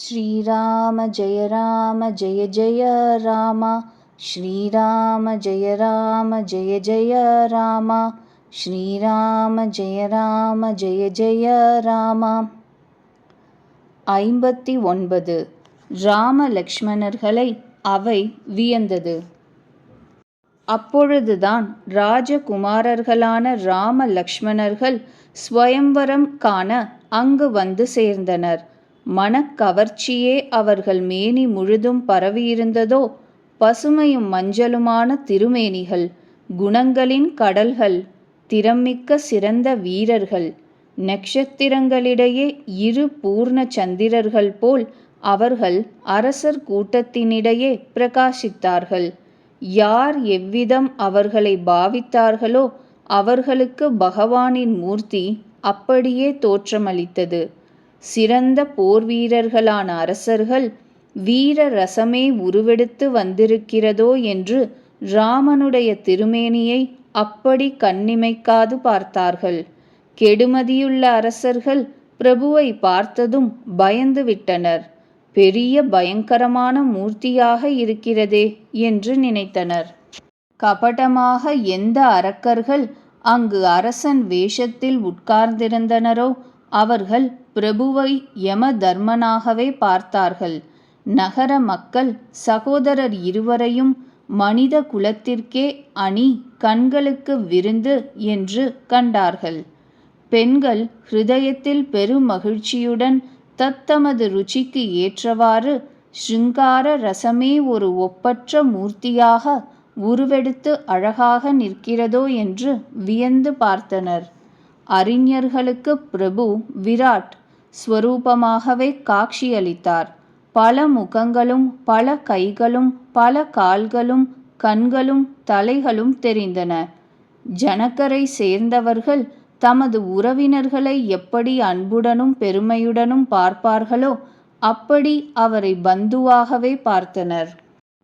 ஸ்ரீராம ஜெய ராம ஜெய ஜெய ராமா. ஸ்ரீராம ஜெய ராம ஜெய ஜெய ராமா. ஸ்ரீராம ஜெய ராம ஜெய ஜெய ராமா. ஐம்பத்தி ஒன்பது ராம லக்ஷ்மணர்களை அவை வியந்தது. அப்பொழுதுதான் ராஜகுமாரர்களான ராம லக்ஷ்மணர்கள் ஸ்வயம்வரம் காண அங்கு வந்து சேர்ந்தனர். மனக்கவர்ச்சியே அவர்கள் மேனி முழுதும் பரவியிருந்ததோ பசுமையும் மஞ்சளுமான திருமேனிகள் குணங்களின் கடல்கள் திறம்மிக்க சிறந்த வீரர்கள் நட்சத்திரங்களிடையே இரு பூர்ண சந்திரர்கள் போல் அவர்கள் அரசர் கூட்டத்தினிடையே பிரகாசித்தார்கள். யார் எவ்விதம் அவர்களை பாவித்தார்களோ அவர்களுக்கு பகவானின் மூர்த்தி அப்படியே தோற்றமளித்தது. சிறந்த போர் வீரர்களான அரசர்கள் வீர ரசமே உருவெடுத்து வந்திருக்கிறதோ என்று ராமனுடைய திருமேனியை அப்படி கண்ணிமைக்காது பார்த்தார்கள். கெடுமதியுள்ள அரசர்கள் பிரபுவை பார்த்ததும் பயந்து விட்டனர் பெரிய பயங்கரமான மூர்த்தியாக இருக்கிறதே என்று நினைத்தனர். கபடமாக எந்த அரக்கர்கள் அங்கு அரசன் வேஷத்தில் உட்கார்ந்திருந்தனரோ அவர்கள் பிரபுவை யம தர்மனாகவே பார்த்தார்கள். நகர மக்கள் சகோதரர் இருவரையும் மனித குலத்திற்கே அணி கண்களுக்கு விருந்து என்று கண்டார்கள். பெண்கள் ஹிருதயத்தில் பெருமகிழ்ச்சியுடன் தத்தமது ருச்சிக்கு ஏற்றவாறு ஸ்ருங்கார ரசமே ஒரு ஒப்பற்ற மூர்த்தியாக உருவெடுத்து அழகாக நிற்கிறதோ என்று வியந்து பார்த்தனர். அறிஞர்களுக்கு பிரபு விராட் ஸ்வரூபமாகவே காட்சியளித்தார். பல முகங்களும் பல கைகளும் பல கால்களும் கண்களும் தலைகளும் தெரிந்தன. ஜனக்கரை சேர்ந்தவர்கள் தமது உறவினர்களை எப்படி அன்புடனும் பெருமையுடனும் பார்ப்பார்களோ அப்படி அவரை பந்துவாகவே பார்த்தனர்.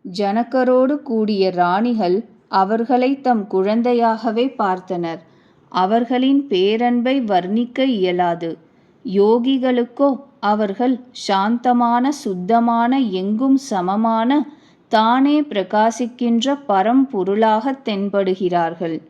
ஜனக்கரோடு கூடிய ராணிகள் அவர்களை தம் குழந்தையாகவே பார்த்தனர். அவர்களின் பேரன்பை வர்ணிக்க இயலாது. யோகிகளுக்கோ அவர்கள் சாந்தமான சுத்தமான எங்கும் சமமான தானே பிரகாசிக்கின்ற பரம்பொருளாக தென்படுகிறார்கள்.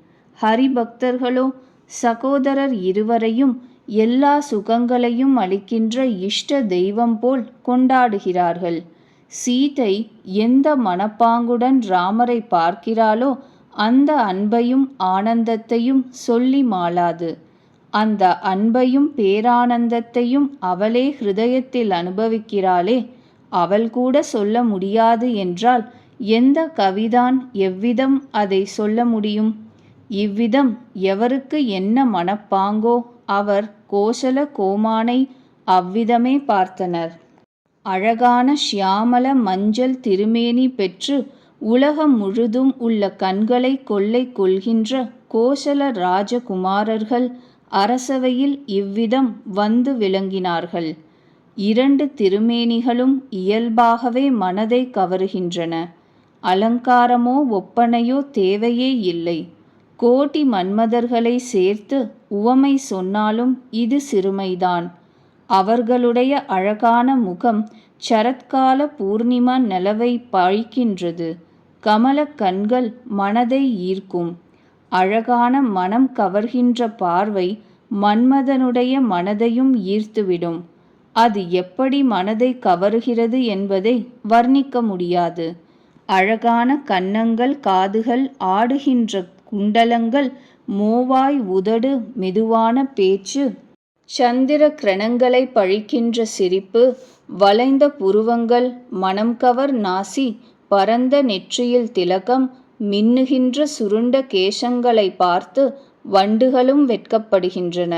ஹரிபக்தர்களோ சகோதரர் இருவரையும் எல்லா சுகங்களையும் அளிக்கின்ற இஷ்ட தெய்வம் போல் கொண்டாடுகிறார்கள். சீதை எந்த மனப்பாங்குடன் ராமரை பார்க்கிறாளோ அந்த அன்பையும் ஆனந்தத்தையும் சொல்லி மாளாது. அந்த அன்பையும் பேரானந்தத்தையும் அவளே ஹிருதயத்தில் அனுபவிக்கிறாளே அவள் கூட சொல்ல முடியாது என்றால் எந்த கவிதான் எவ்விதம் அதை சொல்ல முடியும்? இவ்விதம் எவருக்கு என்ன மனப்பாங்கோ அவர் கோசல கோமானை அவ்விதமே பார்த்தனர். அழகான ஷியாமல மஞ்சள் திருமேனி பெற்று உலகம் முழுதும் உள்ள கண்களை கொள்ளை கொள்கின்ற கோசல ராஜகுமாரர்கள் அரசவையில் இவ்விதம் வந்து விளங்கினார்கள். இரண்டு திருமேனிகளும் இயல்பாகவே மனதை கவருகின்றன. அலங்காரமோ ஒப்பனையோ தேவையே இல்லை. கோட்டி மன்மதர்களை சேர்த்து உவமை சொன்னாலும் இது சிறுமைதான். அவர்களுடைய அழகான முகம் சரத்கால பூர்ணிமா நிலவை பழிக்கின்றது கமல கண்கள் மனதை ஈர்க்கும். அழகான மனம் கவர்கின்ற பார்வை மன்மதனுடைய மனதையும் ஈர்த்துவிடும். அது எப்படி மனதை கவருகிறது என்பதை வர்ணிக்க முடியாது. அழகான கன்னங்கள் காதுகள் ஆடுகின்ற குண்டலங்கள் மூவாய் உதடு மெதுவான பேச்சு சந்திர கிரணங்களை பழிக்கின்ற சிரிப்பு வளைந்த புருவங்கள் மனம் கவர் நாசி பரந்த நெற்றியில் திலகம் மின்னுகின்ற சுருண்ட கேசங்களை பார்த்து வண்டுகளும் வெட்கப்படுகின்றன.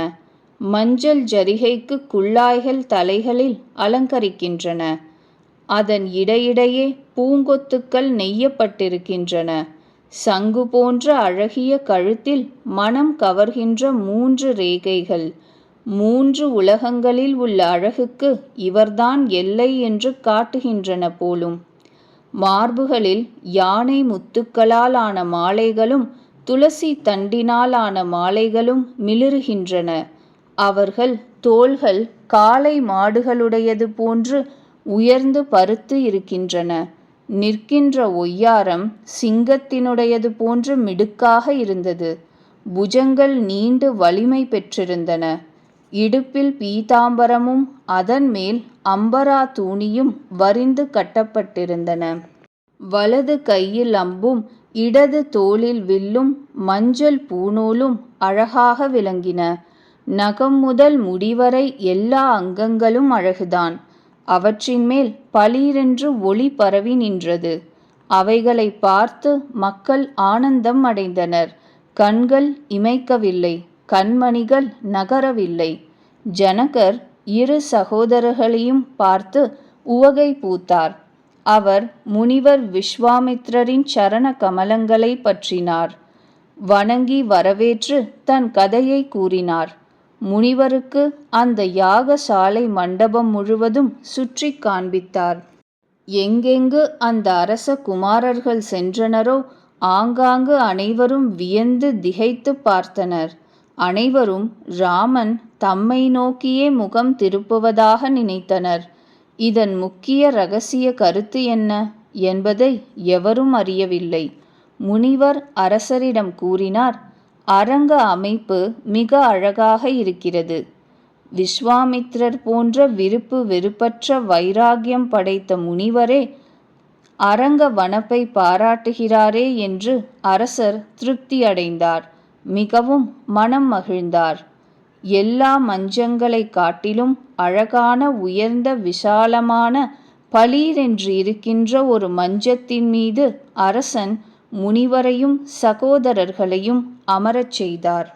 மஞ்சள் ஜரிகைக்கு குள்ளாய்கள் தலைகளில் அலங்கரிக்கின்றன. அதன் இடையிடையே பூங்கொத்துக்கள் நெய்யப்பட்டிருக்கின்றன. சங்கு போன்ற அழகிய கழுத்தில் மனம் கவர்கின்ற மூன்று ரேகைகள். மூன்று உலகங்களில் உள்ள அழகுக்கு இவர்தான் எல்லை என்று காட்டுகின்றன போலும். மார்புகளில் யானை முத்துக்களால் ஆன மாலைகளும் துளசி தண்டினால் ஆன மாலைகளும் மிளறுகின்றன அவர்கள் தோள்கள் காளை மாடுகளுடையது போன்று உயர்ந்து பருத்து இருக்கின்றன. நிற்கின்ற ஒய்யாரம் சிங்கத்தினுடையது போன்று மிடுக்காக இருந்தது. புஜங்கள் நீண்டு வலிமை பெற்றிருந்தன. இடுப்பில் பீதாம்பரமும் அதன் மேல் அம்பரா தூணியும் வரிந்து கட்டப்பட்டிருந்தன. வலது கையில் அம்பும் இடது தோளில் வில்லும் மஞ்சள் பூநூலும் அழகாக விளங்கின. நகம் முதல் முடிவரை எல்லா அங்கங்களும் அழகுதான். அவற்றின் மேல் பளீரென்று ஒளி பரவி நின்றது. அவைகளை பார்த்து மக்கள் ஆனந்தம் அடைந்தனர். கண்கள் இமைக்கவில்லை. கண்மணிகள் நகரவில்லை. ஜனகர் இரு சகோதரர்களையும் பார்த்து உவகை பூத்தார். அவர் முனிவர் விஸ்வாமித்ரரின் சரண கமலங்களை பற்றினார். வணங்கி வரவேற்று தன் கதையை கூறினார். முனிவருக்கு அந்த யாகசாலை மண்டபம் முழுவதும் சுற்றி காண்பித்தார். எங்கெங்கு அந்த அரச குமாரர்கள் சென்றனரோ ஆங்காங்கு அனைவரும் வியந்து திகைத்து பார்த்தனர். அனைவரும் ராமன் தம்மை நோக்கியே முகம் திருப்புவதாக நினைத்தனர். இதன் முக்கிய ரகசிய கருத்து என்ன? என்பதை எவரும் அறியவில்லை. முனிவர் அரசரிடம் கூறினார் அரங்க அமைப்பு மிக அழகாக இருக்கிறது. விஸ்வாமித்ரர் போன்ற விருப்பு வெறுப்பற்ற வைராகியம் படைத்த முனிவரே அரங்க வனப்பை பாராட்டுகிறாரே என்று அரசர் திருப்தி அடைந்தார். மிகவும் மனம் மகிழ்ந்தார். எல்லா மஞ்சங்களை காட்டிலும் அழகான உயர்ந்த விசாலமான பளீரென்று இருக்கின்ற ஒரு மஞ்சத்தின் மீது அரசன் முனிவரையும் சகோதரர்களையும் அமரச் செய்தார்.